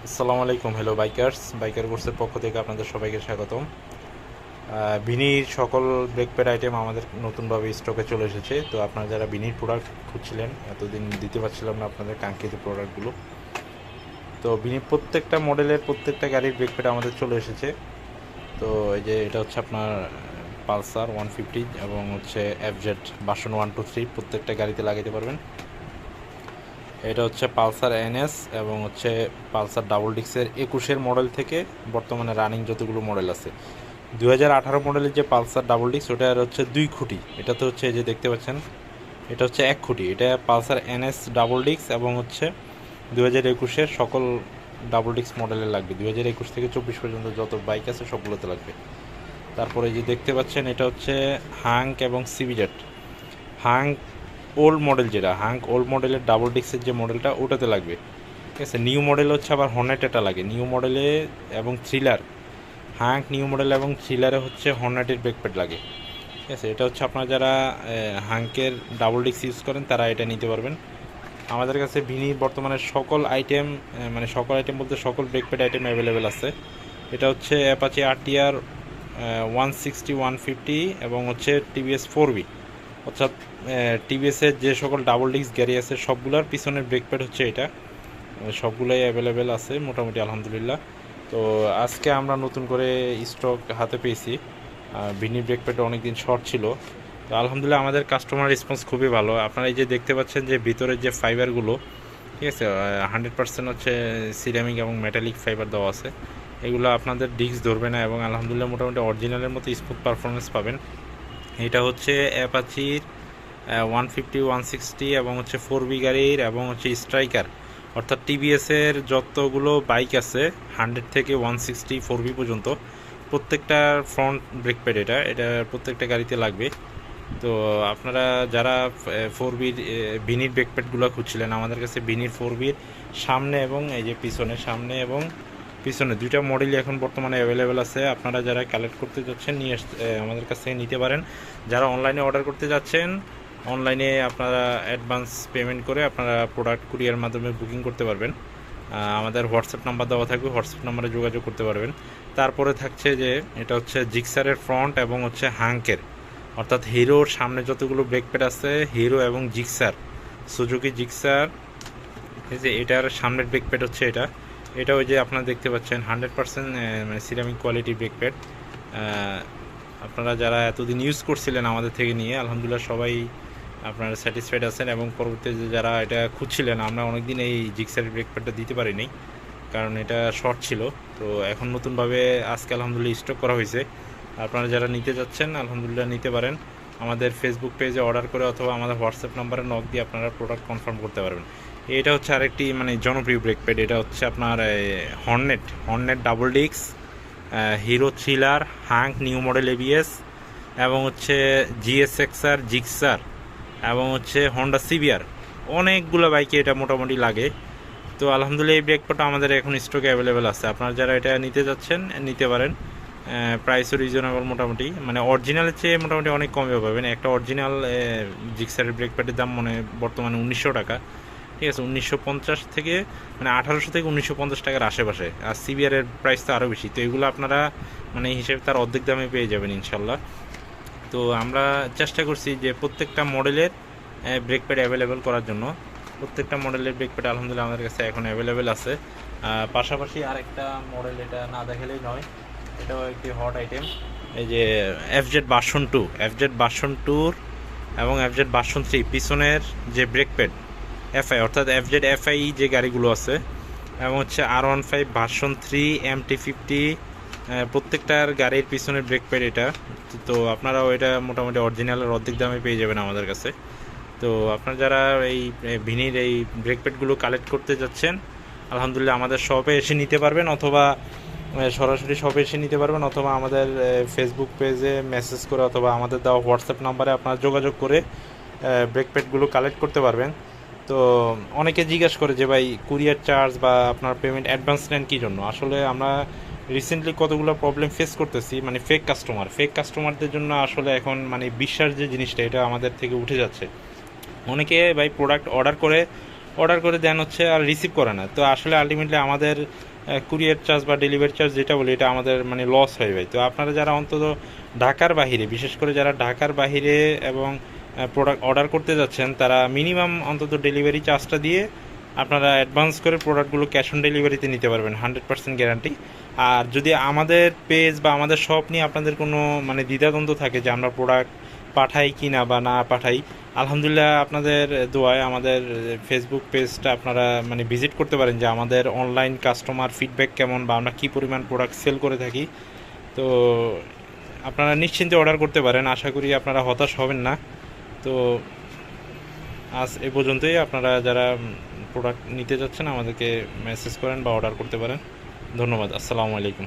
আসসালামু আলাইকুম hello bikers biker কোর্সের পক্ষ থেকে আপনাদের সবাইকে স্বাগতম। বিনির সকল ব্রেক প্যাড আইটেম আমাদের নতুনভাবে স্টকে চলে এসেছে। তো আপনারা যারা বিনির প্রোডাক্ট খুঁজছিলেন, এতদিন দিতে পারছিলাম না আপনাদের কাঙ্ক্ষিত প্রোডাক্টগুলো তো বিনির প্রত্যেকটা মডেলের প্রত্যেকটা গাড়ির ব্রেক প্যাড আমাদের চলে এসেছে। তো এই যে এটা হচ্ছে আপনার পালসার ওয়ান ফিফটি এবং হচ্ছে এফজেড বাসন ওয়ান টু থ্রি প্রত্যেকটা গাড়িতে লাগাতে পারবেন। এটা হচ্ছে পালসার এনএস এবং হচ্ছে পালসার ডাবল ডিক্সের একুশের মডেল থেকে বর্তমানে রানিং যতগুলো মডেল আছে। দু হাজার আঠারো মডেলের যে পালসার ডাবল ডিক্স ওটার হচ্ছে দুই খুঁটি। এটা তো হচ্ছে যে দেখতে পাচ্ছেন, এটা হচ্ছে এক খুঁটি। এটা পালসার এনএস ডাবল ডিক্স এবং হচ্ছে দু হাজার একুশের সকল ডাবল ডিক্স মডেলের লাগবে। দু হাজার একুশ থেকে চব্বিশ পর্যন্ত যত বাইক আছে সবগুলোতে লাগবে। তারপরে যে দেখতে পাচ্ছেন, এটা হচ্ছে হাঙ্ক এবং সিবিজেট হাঙ্ক ওল্ড মডেল যেটা হাঙ্ক ওল্ড মডেলের ডাবল ডিক্সের যে মডেলটা ওটাতে লাগবে। ঠিক আছে নিউ মডেল হচ্ছে আবার হর্নেট এটা লাগে। নিউ মডেলে এবং থ্রিলার হাঙ্ক নিউ মডেল এবং থ্রিলারে হচ্ছে হর্নেটের ব্রেকপ্যাড লাগে। ঠিক আছে, এটা হচ্ছে আপনারা যারা হাঙ্কের ডাবল ডিক্স ইউজ করেন, তারা এটা নিতে পারবেন। আমাদের কাছে ভিনির বর্তমানে সকল আইটেম মানে সকল আইটেম বলতে সকল ব্রেকপ্যাড আইটেম অ্যাভেলেবেল আছে। এটা হচ্ছে Apache R TR one sixty one fifty এবং হচ্ছে টিভিএস ফোর বি অর্থাৎ টিভিএসের যে সকল ডাবল ডিস্ক গাড়ি আছে সবগুলোর পিছনের ব্রেক প্যাড হচ্ছে এটা। সবগুলোই অ্যাভেলেবেল আছে মোটামুটি, আলহামদুলিল্লাহ। তো আজকে আমরা নতুন করে স্টক হাতে পেয়েছি। ভিনি ব্রেক প্যাড অনেকদিন শর্ট ছিল। তো আলহামদুলিল্লাহ আমাদের কাস্টমার রেসপন্স খুবই ভালো। আপনারা এই যে দেখতে পাচ্ছেন যে ভিতরের যে ফাইবারগুলো ঠিক আছে হান্ড্রেড পার্সেন্ট হচ্ছে সিরামিক এবং মেটালিক ফাইবার দেওয়া আছে। এগুলো আপনাদের ডিস্ক ধরবে না এবং আলহামদুলিল্লাহ মোটামুটি অরিজিনালের মতো স্মুথ পারফরমেন্স পাবেন। এটা হচ্ছে অ্যাপাচির ওয়ান ফিফটি ওয়ান সিক্সটি এবং হচ্ছে ফোর বি গাড়ির এবং হচ্ছে স্ট্রাইকার। অর্থাৎ টিভিএসের যতগুলো বাইক আছে হান্ড্রেড থেকে ওয়ান সিক্সটি ফোর বি পর্যন্ত প্রত্যেকটার ফ্রন্ট ব্রেক প্যাড এটা এটা প্রত্যেকটা গাড়িতে লাগবে। তো আপনারা যারা ফোর বির বিনির ব্রেক প্যাডগুলো খুঁজছিলেন, আমাদের কাছে বিনির ফোর বির সামনে এবং এই যে পিছনে, সামনে এবং পিছনে দুইটা মডেলই এখন বর্তমানে অ্যাভেলেবেল আছে। আপনারা যারা কালেক্ট করতে যাচ্ছেন, নিয়ে আমাদের কাছ থেকে নিতে পারেন। যারা অনলাইনে অর্ডার করতে যাচ্ছেন অনলাইনে আপনারা অ্যাডভান্স পেমেন্ট করে আপনারা প্রোডাক্ট কুরিয়ার মাধ্যমে বুকিং করতে পারবেন। আমাদের হোয়াটসঅ্যাপ নাম্বার দেওয়া থাকবে হোয়াটসঅ্যাপ নাম্বারে যোগাযোগ করতে পারবেন। তারপরে থাকছে যে, এটা হচ্ছে জিক্সারের ফ্রন্ট এবং হচ্ছে হাঙ্কের অর্থাৎ হিরোর সামনে যতগুলো ব্রেক প্যাড আছে হিরো এবং জিক্সার সুজুকি জিক্সার এই যে এটার সামনের ব্রেক প্যাড হচ্ছে এটা। এটা ওই যে আপনারা দেখতে পাচ্ছেন হান্ড্রেড পার্সেন্ট মানে সিরামিক কোয়ালিটি ব্রেক প্যাড আপনারা যারা এতদিন ইউজ করছিলেন আমাদের থেকে নিয়ে, আলহামদুলিল্লাহ সবাই আপনারা স্যাটিসফাইড আছেন এবং পরবর্তীতে যারা এটা খুঁজছিলেন, আমরা অনেকদিন এই জিক্সার ব্রেক প্যাডটা দিতে পারিনি, কারণ এটা শর্ট ছিল। তো এখন নতুনভাবে আজকে আলহামদুলিল্লাহ স্টক করা হয়েছে। আপনারা যারা নিতে যাচ্ছেন, আলহামদুলিল্লাহ নিতে পারেন। আমাদের ফেসবুক পেজে অর্ডার করে অথবা আমাদের হোয়াটসঅ্যাপ নাম্বারে নক দিয়ে আপনারা প্রোডাক্ট কনফার্ম করতে পারবেন। এটা হচ্ছে আরেকটি মানে জনপ্রিয় ব্রেক প্যাড এটা হচ্ছে আপনার হর্নেট হর্নেট ডাবল ডিক্স Hero thriller hunk new model ABS এবং হচ্ছে জিএসএক্সআর জিক্সার এবং হচ্ছে হন্ডা সিবিআর অনেকগুলো বাইকে এটা মোটামুটি লাগে। তো আলহামদুলিল্লাহ এই ব্রেক প্যাডটা আমাদের এখন স্টকে অ্যাভেলেবেল আছে। আপনারা যারা এটা নিতে যাচ্ছেন, নিতে পারেন। প্রাইসও রিজনেবল মোটামুটি। মানে অরিজিনালের চেয়ে মোটামুটি অনেক কমে পাবেন। একটা অরিজিনাল জিক্সারের ব্রেক প্যাডের দাম মানে বর্তমানে উনিশশো টাকা। ঠিক আছে, উনিশশো পঞ্চাশ থেকে মানে আঠারোশো থেকে উনিশশো পঞ্চাশ টাকার আশেপাশে। আর সিবিআর এর প্রাইস তো আরও বেশি। তো এগুলো আপনারা মানে হিসেবে তার অর্ধেক দামে পেয়ে যাবেন ইনশাল্লাহ। তো আমরা চেষ্টা করছি যে প্রত্যেকটা মডেলের ব্রেক প্যাড অ্যাভেলেবেল করার জন্য। প্রত্যেকটা মডেলের ব্রেক প্যাড আলহামদুলিল্লাহ আমাদের কাছে এখন অ্যাভেলেবেল আছে। পাশাপাশি আরেকটা মডেল এটা না দেখালেই নয়, এটাও একটি হট আইটেম এই যে এফজেড বাসন টু এফজেড বাসন টুর এবং এফজেড বাসন থ্রি পিছনের যে ব্রেক প্যাড এফআই অর্থাৎ এফজেড এফআই যে গাড়িগুলো আছে, এবং হচ্ছে R one five version three M T fifty প্রত্যেকটার গাড়ির পিছনের ব্রেক প্যাড এটা। তো আপনারাও এটা মোটামুটি অরিজিনালের অর্ধেক দামে পেয়ে যাবেন আমাদের কাছে। তো আপনারা যারা এই ভিনির এই ব্রেক প্যাডগুলো কালেক্ট করতে যাচ্ছেন, আলহামদুলিল্লাহ আমাদের শপে এসে নিতে পারবেন, অথবা সরাসরি শপে এসে নিতে পারবেন, অথবা আমাদের ফেসবুক পেজে মেসেজ করে অথবা আমাদের দেওয়া হোয়াটসঅ্যাপ নাম্বারে আপনারা যোগাযোগ করে ব্রেক প্যাডগুলো কালেক্ট করতে পারবেন। তো অনেকে জিজ্ঞাসা করে যে ভাই কুরিয়ার চার্জ বা আপনার পেমেন্ট অ্যাডভান্স নেন কী জন্য? আসলে আমরা রিসেন্টলি কতগুলো প্রবলেম ফেস করতেছি মানে ফেক কাস্টমার ফেক কাস্টমারদের জন্য আসলে এখন মানে বিশ্বাস যে জিনিসটা, এটা আমাদের থেকে উঠে যাচ্ছে। অনেকে ভাই প্রোডাক্ট অর্ডার করে অর্ডার করে দেন হচ্ছে আর রিসিভ করে না। তো আসলে আলটিমেটলি আমাদের কুরিয়ার চার্জ বা ডেলিভারি চার্জ যেটা বলি, এটা আমাদের মানে লস হয়ে যায় তো আপনারা যারা অন্তত ঢাকার বাহিরে, বিশেষ করে যারা ঢাকার বাহিরে এবং প্রোডাক্ট অর্ডার করতে যাচ্ছেন, তারা মিনিমাম অন্তত ডেলিভারি চার্জটা দিয়ে আপনারা অ্যাডভান্স করে প্রোডাক্টগুলো ক্যাশ অন ডেলিভারিতে নিতে পারবেন হান্ড্রেড পার্সেন্ট গ্যারান্টি আর যদি আমাদের পেজ বা আমাদের শপ নিয়ে আপনাদের কোনো মানে দ্বিধাদ্বন্দ্ব থাকে যে আমরা প্রোডাক্ট পাঠাই কি না বা না পাঠাই, আলহামদুলিল্লাহ আপনাদের দোয়ায় আমাদের ফেসবুক পেজটা আপনারা মানে ভিজিট করতে পারেন যে আমাদের অনলাইন কাস্টমার ফিডব্যাক কেমন বা আমরা কী পরিমাণ প্রোডাক্ট সেল করে থাকি। তো আপনারা নিশ্চিন্তে অর্ডার করতে পারেন, আশা করি আপনারা হতাশ হবেন না। তো আজ এ পর্যন্তই। আপনারা যারা প্রোডাক্ট নিতে যাচ্ছেন, আমাদেরকে মেসেজ করেন বা অর্ডার করতে পারেন। ধন্যবাদ। আসসালামু আলাইকুম।